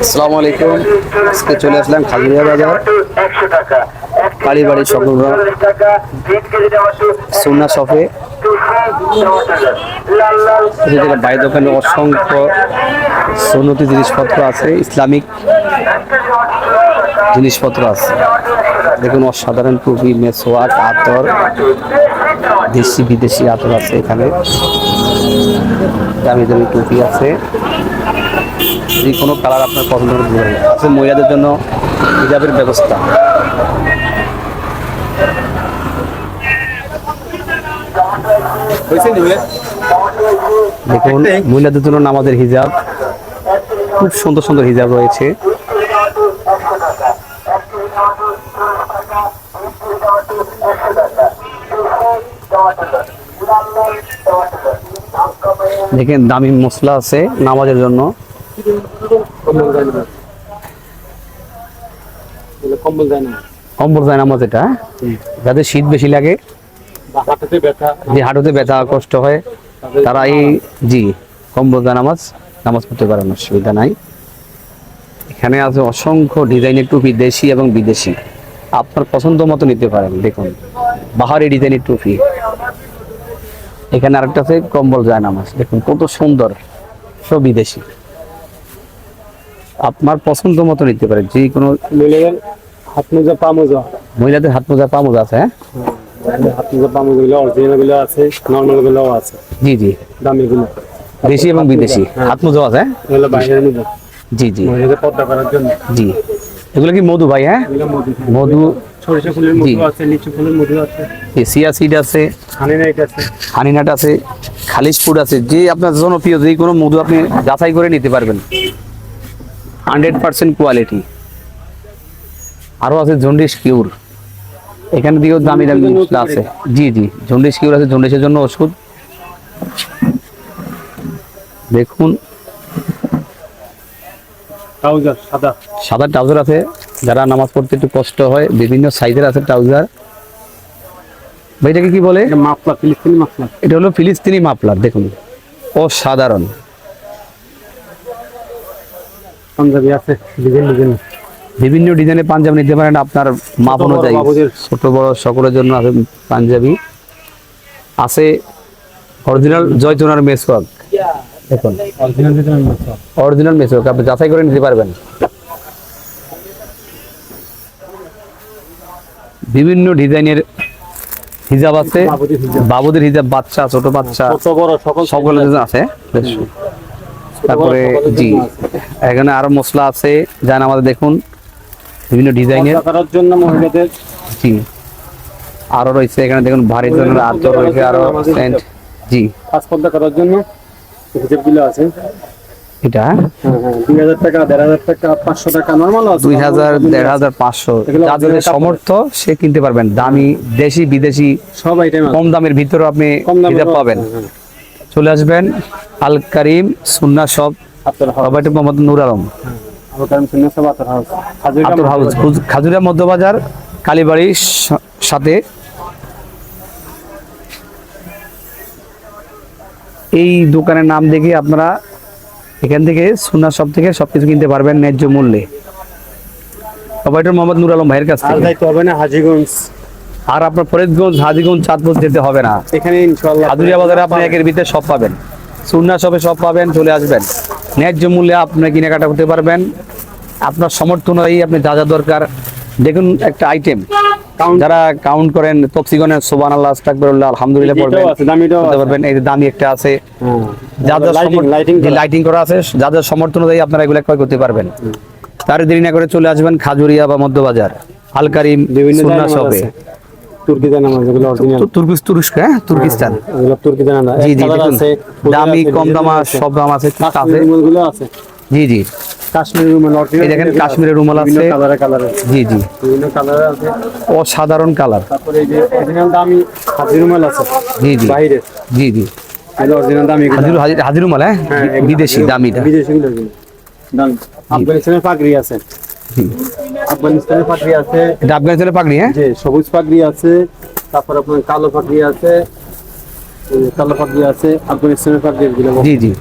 আসসালামু আলাইকুম আজকে চলে আসলাম খাজুরিয়া বাজার। কালীবাড়ি সকলরা সুন্না শপে। বাইরের দোকানে অসংখ্য সুন্নতি জিনিসপত্র আছে, ইসলামিক। জিনিসপত্র আছে। দেখুন অসাধারণ টুপি মেসোয়াক আতর দেশি বিদেশি আতর আছে এখানে। দামি দামি টুপি আছে। যে কোনো কালার আপনার পছন্দ করে আছে মহিলাদের জন্য হিজাবের ব্যবস্থা। দেখুন মহিলাদের জন্য নামাজের হিজাব। খুব সুন্দর সুন্দর হিজাব রয়েছে। দেখেন দামি মশলা আছে নামাজের জন্য। কম্বল যায় নামাজ এটা যাদের শীত বেশি লাগে। যে হাঁটুতে ব্যথা কষ্ট হয় তারা এই জি কম্বল যায় নামাজ নামাজ পড়তে পারেন অসুবিধা নাই। এখানে আছে অসংখ্য ডিজাইনের টুপি দেশি এবং বিদেশি। আপনার পছন্দ মতো নিতে পারেন দেখুন। বাহারি ডিজাইনের টুপি। এখানে আরেকটা আছে কম্বল যায় নামাজ দেখুন কত সুন্দর। সব বিদেশি। আপনার পছন্দ মতো নিতে পারেন যে কোনো হাত মোজা পা মোজা। মহিলাদের হাত মোজা পা মোজা আছে হ্যাঁ? হাত মোজা পা মোজা গুলো অরিজিনালগুলো আছে নর্মালগুলো আছে। জি জি। দামি গুলো। দেশি এবং বিদেশি। হাত মোজা। আছে হ্যাঁ? এগুলো বাইরের মোজা। জি জি। মহিলাদের পর্দা করার জন্য। জি। এগুলো কি মধু ভাই হ্যাঁ? মধু সরিষা ফুলের মধু আছে লিচু ফুলের মধু আছে। সিয়া সিড আছে। হানি আছে। হানিনাট আছে। খালিজ ফুড আছে। যে আপনার জনপ্রিয় যে কোনো মধু আপনি যাচাই করে নিতে পারবেন। Hundred percent quality. আরও আছে জন্ডিস কিউর। এখানে দিকেও দামি দামি মশলা আছে। জি জি। জন্ডিস কিউর আছে জন্ডিসের জন্য ওষুধ। দেখুন। সাদা। সাদা ট্রাউজার আছে। যারা নামাজ পড়তে একটু কষ্ট হয় বিভিন্ন সাইজের আছে ট্রাউজার ভাই এটাকে কি বলে? এটা ফিলিস্তিনি মাফলা এটা হলো ফিলিস্তিনি মাফলার দেখুন। অসাধারণ। পাঞ্জাবি আছে ডিজাইন ডিজাইন। বিভিন্ন ডিজাইনের পাঞ্জাবি নিতে পারেন আপনার মাপ ছোট বড় অনুযায়ী। ছোট বড় সকলের জন্য আছে পাঞ্জাবি। আছে অরিজিনাল জয়চুনার মেসওয়াক। দেখুন। অরিজিনাল মেসওয়াক আপনি যাচাই করে নিতে পারবেন। বিভিন্ন ডিজাইনের হিজাব আছে। বাবুদের হিজাব। বাচ্চা ছোট বাচ্চা সকল আছে। তারপরে জি। এখানে আরও মশলা আছে। যান আমাদের দেখুন বিভিন্ন ডিজাইনের। জন্য মহিলাদের জি। আরও রয়েছে। এখানে দেখুন ভারী ধরনের আতর রয়েছে আরও জি। কাজ পর্দা করার জন্য হিসেবগুলো আছে। এটা? হ্যাঁ হ্যাঁ দুই হাজার টাকা দেড় হাজার টাকা পাঁচশো টাকা নর্মাল দুই হাজার দেড় হাজার পাঁচশো। যাদের সমর্থ সে কিনতে পারবেন। দামি দেশি বিদেশি সব আইটেম কম দামের ভিতরে আপনি পাবেন। চলে আসবেন আল করিম সুন্না শপ রবার্ট মোহাম্মদ নুর আলম। আবু কালাম সিনহা সব আপনার হাউস। হাজিরা আতর হাউস খুজ- খাজুরিয়া মধ্যবাজার কালীবাড়ির সাথে। এই দোকানের নাম দেখে আপনারা এখান থেকে সুনা সব থেকে সবকিছু কিনতে পারবেন ন্যায্য মূল্যে। অপারেটর মোহাম্মদ নুর আলম ভাইয়ের কাছ আর যাইতে হবে না হাজিগঞ্জ। আর আপনার ফরিদগঞ্জ হাজিগঞ্জ চাঁদপুর যেতে হবে না। এখানে ইনশাআল্লাহ খাজুরিয়া বাজারে আপনি একের ভিতরে সব পাবেন। সুন্না শপে সব পাবেন চলে আসবেন। ন্যায্য মূল্যে আপনি কেনাকাটা করতে পারবেন। আপনার সমর্থ অনুযায়ী আপনি যা যা দরকার দেখুন একটা আইটেম যারা কাউন্ট করেন তফসিগনের সোবান আল্লাহ আস্তাকবিরুল্লাহ আলহামদুলিল্লাহ পড়বেন পারবেন এই দামি একটা আছে। যাদের লাইটিং লাইটিং করা। আছে যাদের সমর্থন অনুযায়ী আপনারা এগুলো ক্রয় করতে পারবেন। তার দেরি না করে চলে আসবেন খাজুরিয়া বা মধ্যবাজার। আল কারিম বিভিন্ন শপে। তুরস্ক হ্যাঁ? তুর্কিস্তান। জি জি দামি কম দামা সব দাম আছে। জি জি। কাশ্মীরি রুমাল অরিজিনাল এই দেখেন কাশ্মীরের রুমাল আছে। কালারে কালারে জি জি। বিভিন্ন কালারে আছে। অসাধারণ কালার তারপরে এই যে অরিজিনাল দামি হাজি রুমাল আছে। জি জি। বাইরে জি জি। এগুলো অরিজিনাল দামি হাজির হাজির হাজির রুমাল হ্যাঁ? হ্যাঁ, বিদেশি হাজির- দামিটা। বিদেশি গুলো। দামি। আফগানিস্তানের পাগড়ি আছে। আফগানিস্তানের পাগড়ি আছে। এটা আফগানিস্তানের পাগড়ি হ্যাঁ? সবুজ পাগড়ি আছে। তারপর আপনার কালো পাগড়ি আছে। কালো পাগড়ি আছে। আফগানিস্তানের পাগড়ি জি জি।